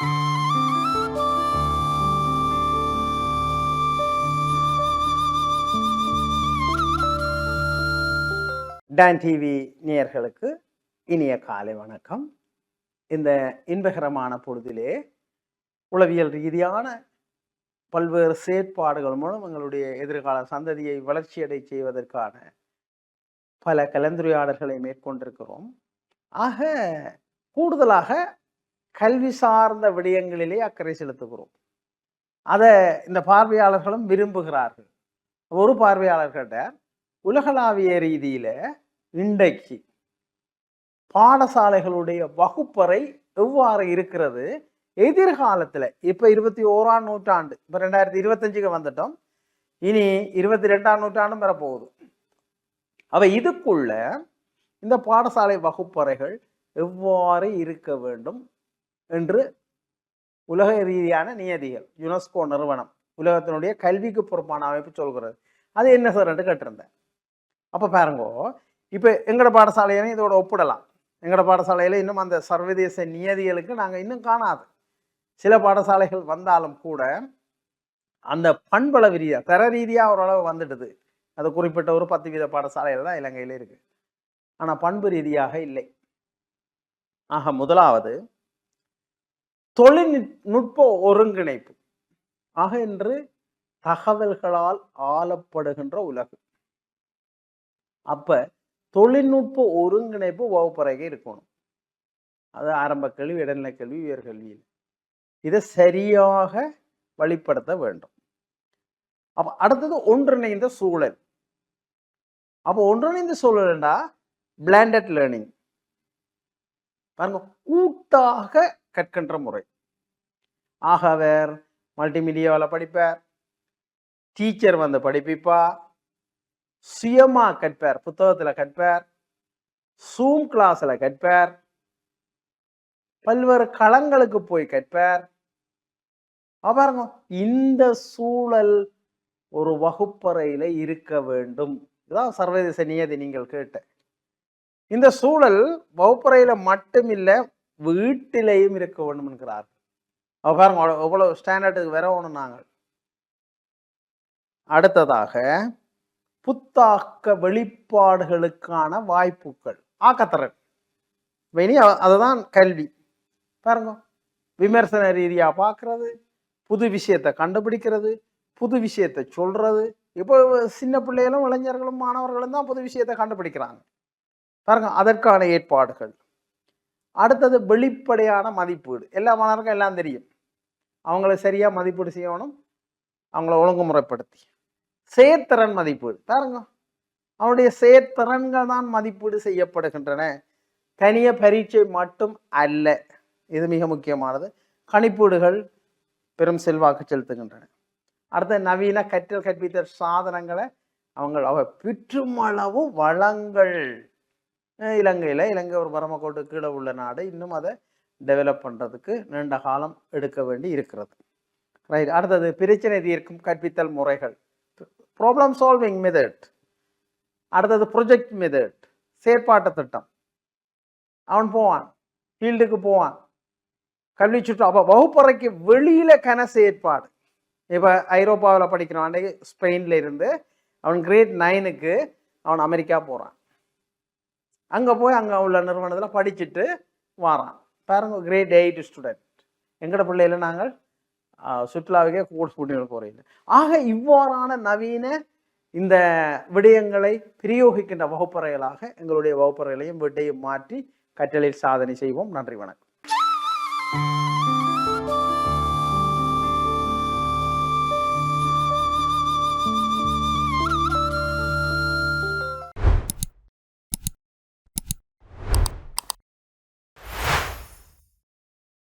Don TV நேயர்களுக்கு இனிய காலை வணக்கம். இந்த இன்பகரமான பொழுதிலே உளவியல் ரீதியான பல்வேறு செயற்பாடுகள் மூலம் எங்களுடைய எதிர்கால சந்ததியை வளர்ச்சியடை செய்வதற்கான பல கலந்துரையாடல்களை மேற்கொண்டிருக்கிறோம். ஆக கூடுதலாக கல்வி சார்ந்த விடயங்களிலே அக்கறை செலுத்துகிறோம். அதை இந்த பார்வையாளர்களும் விரும்புகிறார்கள். ஒரு பார்வையாளர்கிட்ட உலகளாவிய ரீதியில் இன்றைக்கு பாடசாலைகளுடைய வகுப்பறை எவ்வாறு இருக்கிறது? எதிர்காலத்தில் இப்போ இருபத்தி ஓராம் நூற்றாண்டு இப்போ ரெண்டாயிரத்தி இருபத்தஞ்சுக்கு வந்துட்டோம். இனி இருபத்தி ரெண்டாம் நூற்றாண்டும் வரப்போகுது. அவ இதுக்குள்ள இந்த பாடசாலை வகுப்பறைகள் எவ்வாறு இருக்க வேண்டும்? என்று உலக ரீதியான நியதிகள் யுனெஸ்கோ நிறுவனம் உலகத்தினுடைய கல்விக்கு பொறுப்பான அமைப்பு சொல்கிறது. அது என்ன சார் கேட்டிருந்தேன். அப்போ பாருங்கோ இப்போ எங்களோட பாடசாலையிலையும் இதோட ஒப்பிடலாம். எங்களோட பாடசாலையில் இன்னும் அந்த சர்வதேச நியதிகளுக்கு நாங்கள் இன்னும் காணாது. சில பாடசாலைகள் வந்தாலும் கூட அந்த பண்பள ரீதியாக தர ரீதியாக ஓரளவு வந்துடுது. அது குறிப்பிட்ட ஒரு பத்து வீத பாடசாலையில் தான் இலங்கையில் இருக்குது ஆனால் பண்பு ரீதியாக இல்லை. ஆக முதலாவது தொழில்நுட்ப ஒருங்கிணைப்பு. ஆக இன்று தகவல்களால் ஆளப்படுகின்ற உலகம் அப்ப தொழில்நுட்ப ஒருங்கிணைப்பு வகுப்பறைக்கு இருக்கணும். அது ஆரம்ப கல்வி இடைநிலை கல்வி உயர்கல்வியில் இதை சரியாக வழிப்படுத்த வேண்டும். அப்ப அடுத்தது ஒன்றிணைந்த சூழல். அப்போ ஒன்றிணைந்த சூழல்டா பிளாண்டட் லேர்னிங் பாருங்க கூட்டாக கற்கின்ற முறை. ஆகவர் மல்டிமீடியாவில் படிப்பார். டீச்சர் வந்து படிப்பிப்பா சுயமாக கற்பார் புத்தகத்தில் கற்பார். சூம் கிளாஸில் கற்பார். பல்வேறு களங்களுக்கு போய் கற்பார். பாருங்க இந்த சூழல் ஒரு வகுப்பறையில் இருக்க வேண்டும். இதுதான் சர்வதேச நியதி நீங்கள் கேட்ட. இந்த சூழல் வகுப்பறையில் மட்டுமில்லை வீட்டிலேயும் இருக்க வேண்டும் என்கிறார் பாருங்க எவ்வளோ ஸ்டாண்டர்டுக்கு வரணும் நாங்கள் அடுத்ததாக புத்தாக்க வெளிப்பாடுகளுக்கான வாய்ப்புகள். ஆக்கத்திறன். வெளி அதுதான் கல்வி. பாருங்க. விமர்சன ரீதியாக பார்க்கறது புது விஷயத்தை கண்டுபிடிக்கிறது புது விஷயத்தை சொல்றது. இப்போ சின்ன பிள்ளைகளும் இளைஞர்களும் மாணவர்களும் தான் புது விஷயத்தை கண்டுபிடிக்கிறாங்க. பாருங்க அதற்கான ஏற்பாடுகள். அடுத்தது வெளிப்படையான மதிப்பீடு. எல்லா மாணவருக்கும் எல்லாம் தெரியும். அவங்கள சரியாக மதிப்பீடு செய்யணும். அவங்கள ஒழுங்குமுறைப்படுத்தி. செயற்திறன் மதிப்பீடு. பாருங்க. அவனுடைய செயற்திறன்கள் தான் மதிப்பீடு செய்யப்படுகின்றன. தனிய பரீட்சை மட்டும் அல்ல. இது மிக முக்கியமானது. கணிப்பீடுகள் பெரும் செல்வாக்கு செலுத்துகின்றன. அடுத்த நவீன கற்றல் கற்பித்தல் சாதனங்களை அவங்க அவ பெற்றுமளவு வளங்கள். இலங்கையில் இலங்கை ஒரு பரமக்கோட்டு கீழே உள்ள நாடு. இன்னும் அதை டெவலப் பண்ணுறதுக்கு நீண்ட காலம் எடுக்க வேண்டி இருக்கிறது. ரைட் அடுத்தது பிரச்சனை தீர்க்கும் கற்பித்தல் முறைகள். ப்ராப்ளம் சால்விங் மெதட் அடுத்தது ப்ரொஜெக்ட் மெதட் செயற்பாட்டு திட்டம். அவன் போவான். ஃபீல்டுக்கு போவான். கல்வி சுற்று அப்போ வகுப்பறைக்கு வெளியில் கன செயற்பாடு. இப்போ ஐரோப்பாவில் படிக்கிறான் அன்றைக்கு ஸ்பெயினில் இருந்து அவன் கிரேட் நைனுக்கு அவன் அமெரிக்கா போகிறான் அங்கே போய் அங்கே உள்ள நிறுவனத்தில் படிச்சுட்டு வாரான். பாருங்கள் கிரேட் எயிட் ஸ்டூடெண்ட் எங்கட பிள்ளையில நாங்கள் சுற்றுலாவுக்கே கோர்ஸ் கூட்டிட்டு போகிறீங்க ஆக இவ்வாறான நவீன இந்த விடயங்களை பிரயோகிக்கின்ற வகுப்பறைகளாக எங்களுடைய வகுப்பறைகளையும் வீட்டையும் மாற்றி கற்றலில் சாதனை செய்வோம். நன்றி வணக்கம்.